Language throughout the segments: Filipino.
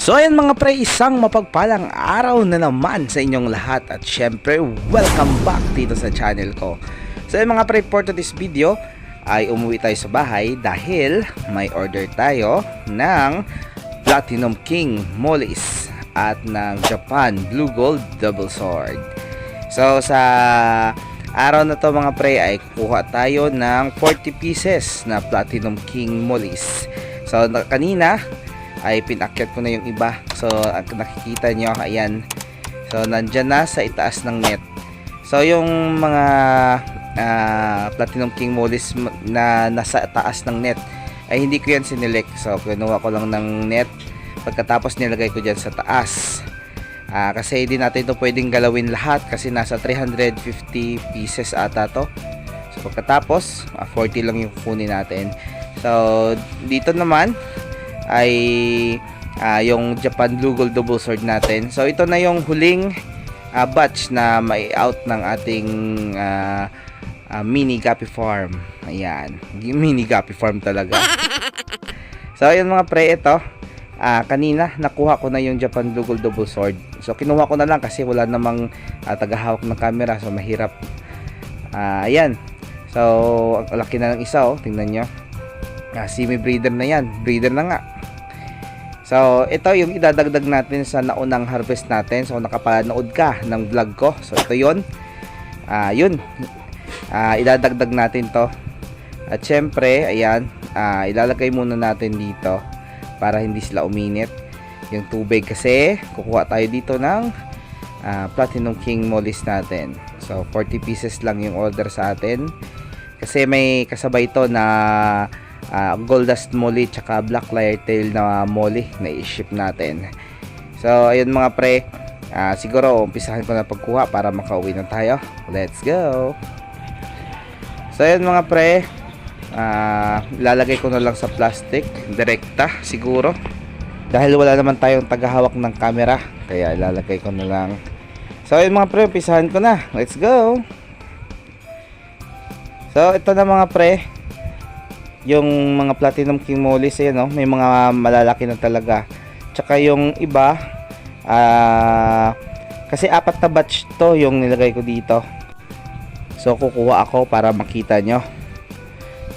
So ayan mga pre, isang mapagpalang araw na naman sa inyong lahat at syempre welcome back dito sa channel ko. So ayan mga pre, for today's video ay umuwi tayo sa bahay dahil may order tayo ng Platinum King Mollis at ng Japan Blue Gold Double Sword. So sa araw na to mga pre ay kukuha tayo ng 40 pieces na Platinum King Mollis. So na- kanina ay pinakyat ko na yung iba. So, nakikita nyo, ayan. So, nandyan na sa itaas ng net. So, yung mga ah, Platinum King Mollis m- na nasa taas ng net, ay hindi ko yan sinelect. So, kinuha ko lang ng net. Pagkatapos nilagay ko dyan sa taas. Ah, kasi hindi natin ito pwedeng galawin lahat kasi nasa 350 pieces ata to. So, pagkatapos, ah, 40 lang yung kunin natin. So, dito naman, ay ah, yung Japan Blue Gold Double Sword natin. So ito na yung huling ah, batch na may out ng ating ah, ah, mini Gappy Farm. Ayan, mini Gappy Farm talaga. so ayun mga pre, ito. Ah, kanina nakuha ko na yung Japan Blue Gold Double Sword. So kinuha ko na lang kasi wala namang ah, tagahawak ng camera so mahirap. Ah, ayan. So ang laki na ng isa oh, tingnan nyo. Ah, semi breeder na yan. Breeder na nga. So, ito yung idadagdag natin sa naunang harvest natin. So, nakapanood ka ng vlog ko. So, ito yun. Ah, yun. Ah, idadagdag natin to. At syempre, ayan, ah, ilalagay muna natin dito para hindi sila uminit. Yung tubig kasi, kukuha tayo dito ng ah, Platinum King Mollis natin. So, 40 pieces lang yung order sa atin. Kasi may kasabay ito na ah, gold dust molly tsaka black tail na molly na i-ship natin. So, ayun mga pre, ah, siguro umpisahan ko na pagkuha para makauwi na tayo. Let's go! So, ayun mga pre, ah, lalagay ko na lang sa plastic, direkta siguro. Dahil wala naman tayong tagahawak ng camera, kaya ilalagay ko na lang. So, ayun mga pre, umpisahan ko na. Let's go! So, ito na mga pre, yung mga platinum king mollies ayan no? May mga malalaki na talaga. Tsaka yung iba ah kasi apat na batch to yung nilagay ko dito. So kukuha ako para makita nyo.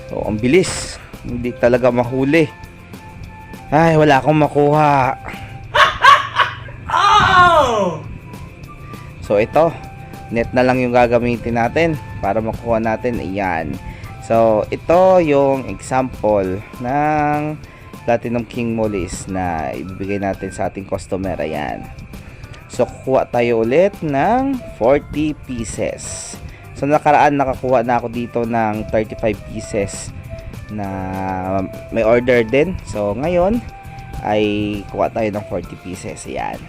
So ang bilis. Hindi talaga mahuli. Ay wala akong makuha. So ito. Net na lang yung gagamitin natin para makuha natin. Ayan So, ito yung example ng Platinum King Mollies na ibibigay natin sa ating customer. Ayan. So, kukuha tayo ulit ng 40 pieces. So, nakaraan nakakuha na ako dito ng 35 pieces na may order din. So, ngayon ay kuha tayo ng 40 pieces. Ayan.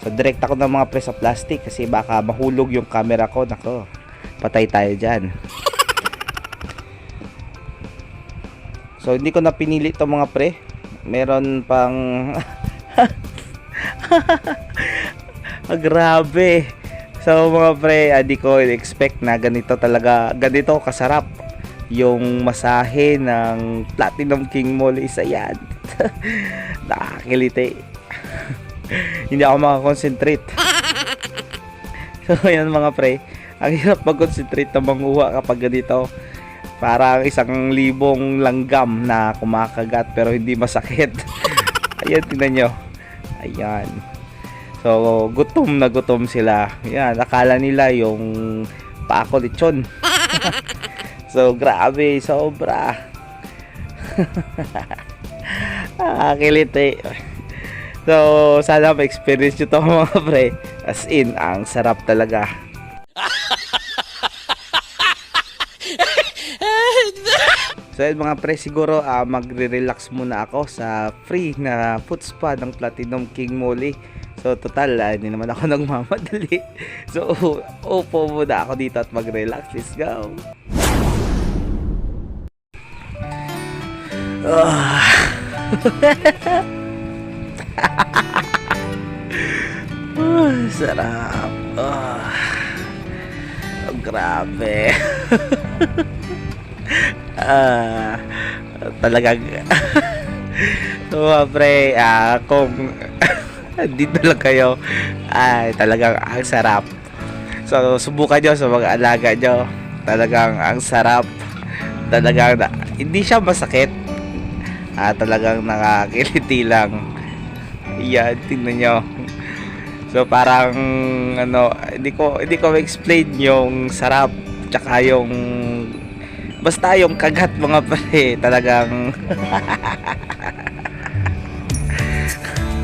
So, direct ako ng mga pre sa plastic kasi baka mahulog yung camera ko. Nako, patay tayo dyan. So hindi ko na pinili to mga pre. Meron pang ah, grabe. So mga pre, hindi ko expect na ganito talaga, ganito kasarap yung masahe ng Platinum King Mall isa yan. Nakakiliti. hindi ako makakonsentrate. so yan mga pre, ang hirap mag-concentrate na manguha kapag ganito parang isang libong langgam na kumakagat pero hindi masakit. Ayan, tingnan nyo. Ayan. So, gutom na gutom sila. Ayan, akala nila yung paako lechon. so, grabe, sobra. Nakakiliti. So, sana ma-experience nyo to mga pre. As in, ang sarap talaga. So mga pre, siguro ah, magre-relax muna ako sa free na foot spa ng Platinum King Molly. So total, ah, hindi naman ako nagmamadali. So upo muna ako dito at mag-relax. Let's go! Ah, sarap. Oh, grabe. ah, talagang so pre, ah, kung dito lang kayo, ay talagang ang sarap. So subukan nyo sa mga alaga nyo. Talagang ang sarap. Talagang na, hindi siya masakit. Ah, talagang nakakiliti lang. Yan, tingnan nyo. So parang ano, hindi ko hindi ko explain yung sarap tsaka yung basta yung kagat mga pre, talagang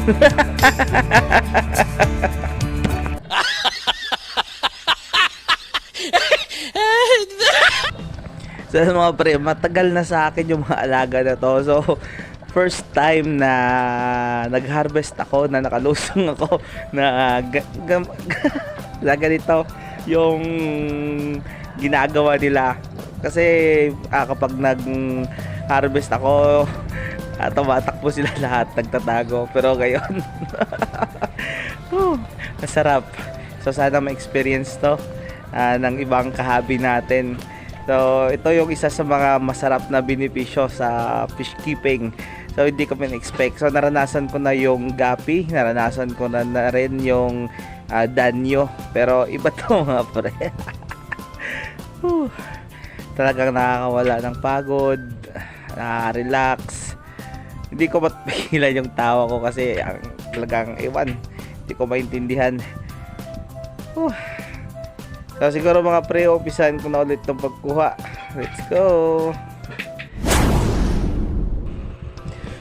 So mga pre, matagal na sa akin yung mga alaga na to. So first time na nag-harvest ako, na nakalusong ako na na ganito yung ginagawa nila. Kasi ah, kapag nag-harvest ako, ah, tumatakbo sila lahat, nagtatago. Pero ngayon, Whew, masarap. So sana ma-experience to ah, ng ibang kahabi natin. So, ito yung isa sa mga masarap na benepisyo sa fish keeping. So, hindi ko pin-expect. So, naranasan ko na yung gapi, naranasan ko na, na rin yung ah, danyo. Pero, iba to mga pre. Talagang nakakawala ng pagod, nakaka-relax. Hindi ko matpigilan yung tawa ko kasi ang talagang, ewan, hindi ko maintindihan. Whew. So siguro mga pre, umpisahan ko na ulit itong pagkuha. Let's go!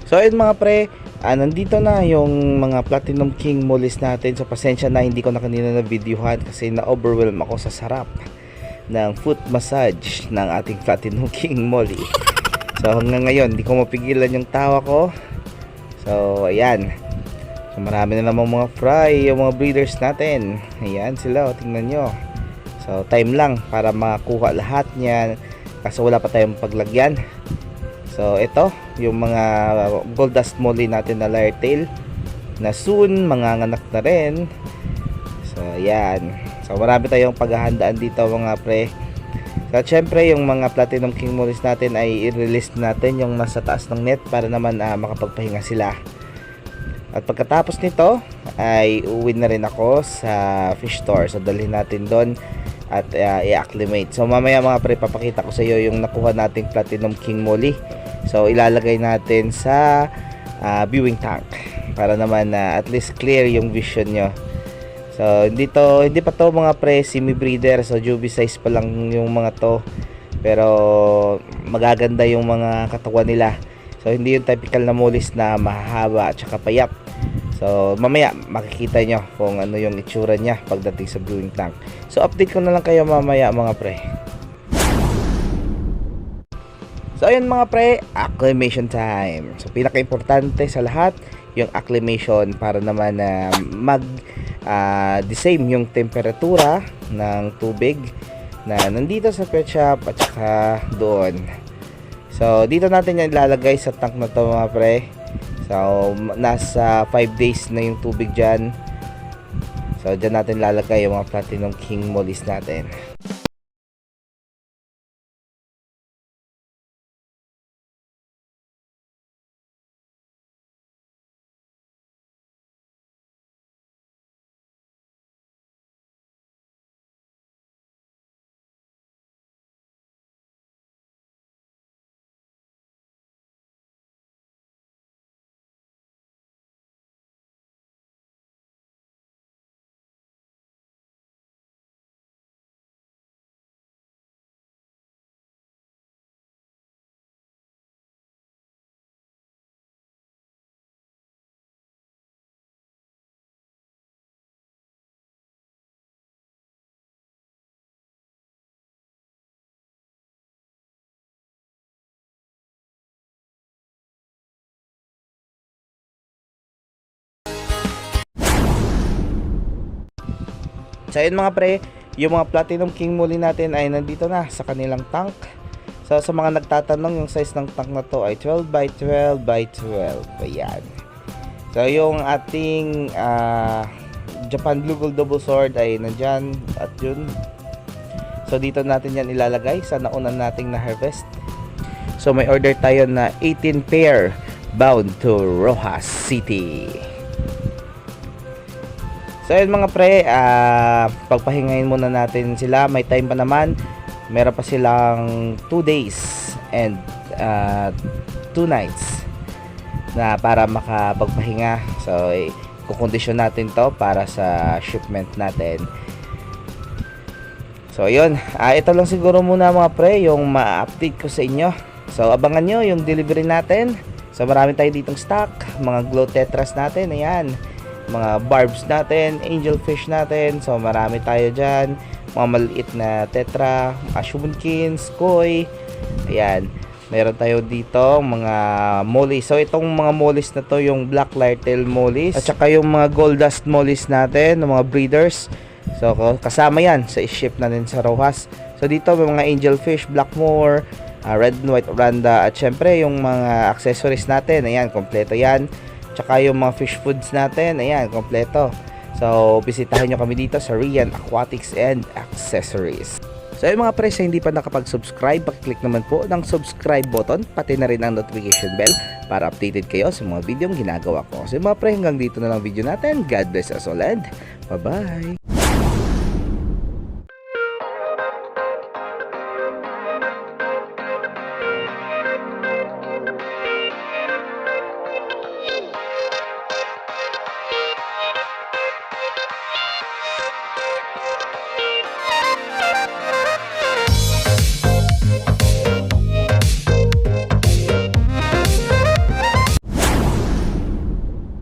So ayun mga pre, ah, nandito na yung mga Platinum King mollies natin. So pasensya na hindi ko na kanina na videohan kasi na-overwhelm ako sa sarap ng foot massage ng ating Platinum King molly. So hanggang ngayon, hindi ko mapigilan yung tawa ko. So ayan. So marami na namang mga fry, yung mga breeders natin. Ayan sila, o, tingnan nyo. So time lang para makuha lahat niyan kasi wala pa tayong paglagyan. So ito, yung mga gold dust molly natin na layer tail na soon manganganak na rin. So ayan. So marami tayong paghahandaan dito mga pre. So syempre yung mga platinum king mollies natin ay i-release natin yung nasa taas ng net para naman ah, makapagpahinga sila. At pagkatapos nito ay uwi na rin ako sa fish store. So dalhin natin doon at uh, i-acclimate. So mamaya mga pre papakita ko sa iyo yung nakuha nating Platinum King Molly. So ilalagay natin sa uh, viewing tank para naman na at least clear yung vision nyo. So hindi to hindi pa to mga pre semi breeder so jubi size pa lang yung mga to. Pero magaganda yung mga katawan nila. So hindi yung typical na mollies na mahahaba at saka payap. So mamaya makikita nyo kung ano yung itsura niya pagdating sa brewing tank. So update ko na lang kayo mamaya mga pre. So ayun mga pre, acclimation time. So pinaka-importante sa lahat yung acclimation para naman na mag ah, the same yung temperatura ng tubig na nandito sa pet at saka doon. So dito natin yan ilalagay sa tank na to mga pre. So, nasa 5 days na yung tubig dyan. So, dyan natin lalagay yung mga Platinum King mollies natin. So, yun mga pre, yung mga Platinum King molly natin ay nandito na sa kanilang tank. So, sa mga nagtatanong, yung size ng tank na to ay 12 by 12 by 12. Ayan. So, yung ating ah, Japan Blue Gold Double Sword ay nandyan at yun. So, dito natin yan ilalagay sa nauna nating na-harvest. So, may order tayo na 18 pair bound to Rojas City. So yun mga pre, ah, pagpahingayin muna natin sila. May time pa naman. Meron pa silang 2 days and 2 nights na para makapagpahinga. So, eh, kukondisyon natin to para sa shipment natin. So, yun. Ah, ito lang siguro muna mga pre, yung ma-update ko sa inyo. So, abangan nyo yung delivery natin. So, marami tayo ditong stock. Mga glow tetras natin. Ayan. Mga barbs natin. Angelfish natin. So, marami tayo dyan. Mga maliit na tetra. Mga shumenkins. Koi. Ayan. Meron tayo dito mga mollies. So, itong mga mollies na to, yung black lyretail mollies. At saka yung mga gold dust mollies natin, ng mga breeders. So, kasama yan sa ship natin sa Rojas. So, dito may mga angelfish, blackmore, ah, red and white oranda, at syempre yung mga accessories natin. Ayan, kompleto yan. Tsaka yung mga fish foods natin, ayan, kompleto. So, bisitahin nyo kami dito sa Rian Aquatics and Accessories. So yung mga pre, sa hindi pa nakapag-subscribe, pakiclick naman po ng subscribe button, pati na rin ang notification bell para updated kayo sa mga video ginagawa ko. So yung mga pre, hanggang dito na lang video natin. God bless us all and bye-bye!